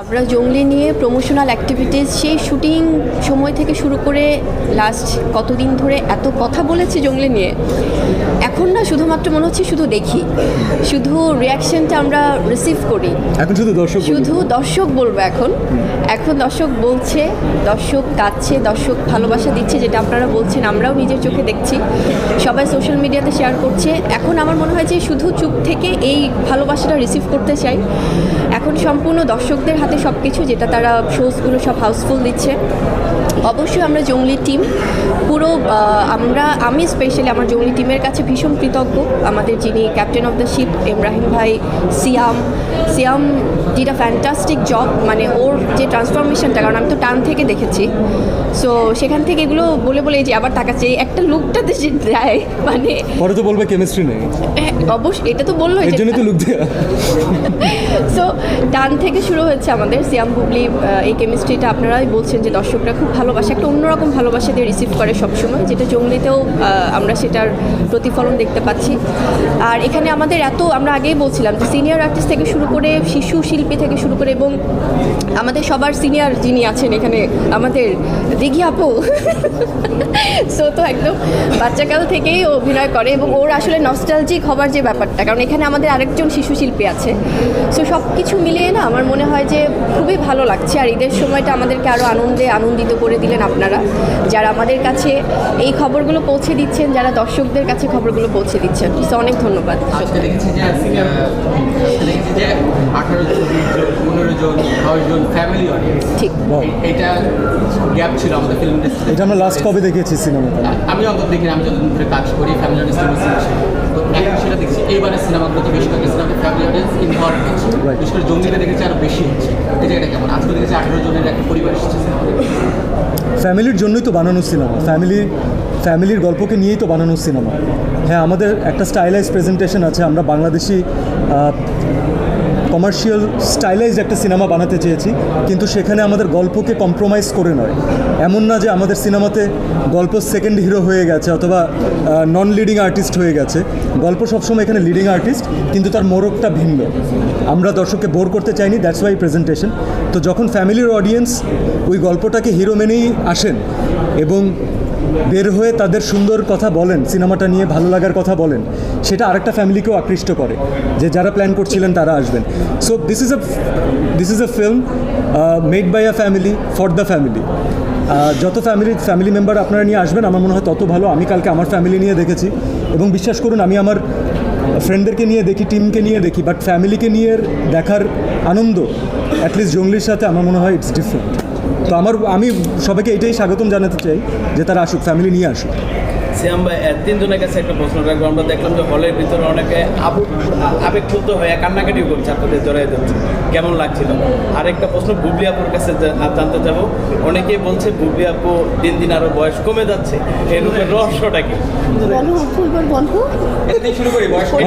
আমরা জঙ্গলি নিয়ে promotional activities সেই শুটিং সময় থেকে শুরু করে লাস্ট কতদিন ধরে এত কথা বলেছে জঙ্গলি নিয়ে এখন না শুধুমাত্র মনে হচ্ছে শুধু দেখি শুধু রিয়াকশনটা আমরা রিসিভ করি। এখন শুধু দর্শক শুধু দর্শক বলব এখন। এখন দর্শক বলছে দর্শক কাঁদছে দর্শক ভালোবাসা দিচ্ছে যেটা আপনারা বলছেন আমরাও নিজের চোখে দেখছি। সবাই সোশ্যাল মিডিয়াতে শেয়ার করছে। এখন আমার মনে হয় যে শুধু চুপ থেকে এই ভালোবাসাটা রিসিভ করতে চাই। এখন সম্পূর্ণ দর্শকদের হাতে সব কিছু যেটা তারা শোজগুলো সব হাউসফুল দিচ্ছে। অবশ্যই আমরা জঙ্গলি টিম পুরো আমরা আমি স্পেশালি আমার জঙ্গলি টিমের কাছে ভীষণ কৃতজ্ঞ। আমাদের যিনি captain of the ship Ibrahim ভাই সিয়াম সিয়াম যেটা ফ্যান্টাস্টিক জব মানে ওর যে ট্রান্সফরমেশনটা কারণ আমি তো টান থেকে দেখেছি। সো সেখান থেকে এগুলো বলে বলে যে আবার তাকাচ্ছে একটা লুকটাতে যে দেয় মানে পরে তো বলবে কেমিস্ট্রি নেই। হ্যাঁ, অবশ্যই এটা তো বলল এর জন্যই তো লুক সো টান থেকে শুরু হচ্ছে আমাদের, সিয়াম বুবলি এই কেমিস্ট্রিটা আপনারাই বলছেন যে দর্শকরা খুব ভালোবাসে, একটা অন্যরকম ভালোবাসা দিয়ে রিসিভ করে সবসময়, যেটা জঙ্গলিতেও আমরা সেটার প্রতিফলন দেখতে পাচ্ছি। আর এখানে আমাদের এত, আমরা আগেই বলছিলাম যে সিনিয়র আর্টিস্ট থেকে শুরু করে শিশু শিল্পী থেকে শুরু করে এবং আমাদের সবার সিনিয়র যিনি আছেন এখানে, আমাদের দিঘি আপু। সো তো একদম বাচ্চাকাল থেকেই অভিনয় করে এবং ওর আসলে নস্টালজিক হবার যে ব্যাপারটা, কারণ এখানে আমাদের আরেকজন শিশু শিল্পী আছে। সো সব কিছু মিলিয়ে না আমার মনে হয় যে খুবই ভালো লাগছে। আর ঈদের সময়টা আমাদেরকে আরও আনন্দে আনন্দিত করে দিলেন আপনারা। যারা আমাদের কাছে এই খবরগুলো পৌঁছে দিচ্ছেন যারা দর্শকদের কাছে খবরগুলো পৌঁছে দিচ্ছেন সো অনেক ধন্যবাদ। ঠিক. এটা গ্যাপ ছিল আমাদের ফিল্ম এটা আমরা লাস্ট কবে দেখেছি সিনেমাটা আমি অন্তত দেখি আমি যতদিন ধরে কাজ করি ফ্যামিলি অডিয়েন্স তো এখন সেটা দেখছি। এইবারের সিনেমাগুলোতে বেশি করে সিনেমাতে ফ্যামিলি অডিয়েন্স ইনভলভ হচ্ছে। বিশেষ করে জঙ্গিতে দেখেছি আরও বেশি হচ্ছে। এই জায়গাটা কেমন? আজকে দেখেছি আঠারো জনের একটা পরিবার এসেছে ফ্যামিলির জন্যই তো বানানো সিনেমা। ফ্যামিলি ফ্যামিলির গল্পকে নিয়েই তো বানানো সিনেমা। হ্যাঁ আমাদের একটা স্টাইলাইজ প্রেজেন্টেশন আছে। আমরা বাংলাদেশি কমার্শিয়াল স্টাইলাইজড একটা সিনেমা বানাতে চেয়েছি, কিন্তু সেখানে আমাদের গল্পকে কম্প্রোমাইজ করে নয়। এমন না যে আমাদের সিনেমাতে গল্প সেকেন্ড হিরো হয়ে গেছে অথবা নন লিডিং আর্টিস্ট হয়ে গেছে। গল্প সবসময় এখানে লিডিং আর্টিস্ট কিন্তু তার মোড়কটা ভিন্ন। আমরা দর্শককে বোর করতে চাইনি দ্যাটস ওয়াই প্রেজেন্টেশন তো যখন ফ্যামিলির অডিয়েন্স ওই গল্পটাকে হিরো মেনেই আসেন, এবং বের হয়ে তাদের সুন্দর কথা বলেন, সিনেমাটা নিয়ে ভালো লাগার কথা বলেন, সেটা আরেকটা ফ্যামিলিকেও আকৃষ্ট করে, যে যারা প্ল্যান করছিলেন তারা আসবেন। So this is a this is a film made by a family for the family যত ফ্যামিলি ফ্যামিলি মেম্বার আপনারা নিয়ে আসবেন, আমার মনে হয় তত ভালো। আমি কালকে আমার ফ্যামিলি নিয়ে দেখেছি। এবং বিশ্বাস করুন, আমি আমার ফ্রেন্ডদেরকে নিয়ে দেখি টিমকে নিয়ে দেখি বাট ফ্যামিলিকে নিয়ে দেখার আনন্দ অ্যাটলিস্ট জঙ্গলির সাথে, আমার মনে হয় ইটস ডিফারেন্ট তো আমার আমি সবাইকে এটাই স্বাগতম জানাতে চাই যে তারা আসুক ফ্যামিলি নিয়ে আসুক। সিয়াম ভাই তিনজনের কাছে একটা প্রশ্ন রাখব। আমরা দেখলাম যে হলের ভিতরে অনেকে আবেগপ্লুত হয়ে কান্নাকাটিও করছে আপনাদের জড়াই যাচ্ছে কেমন লাগছিল? আরেকটা প্রশ্ন বুবলি আপুর কাছে জানতে যাব। অনেকেই বলছে বুবলি আপু দিন দিন আরও বয়স কমে যাচ্ছে। এর রহস্যটা কি? বলো ফুলবার বলো শুরু করি বয়স কি?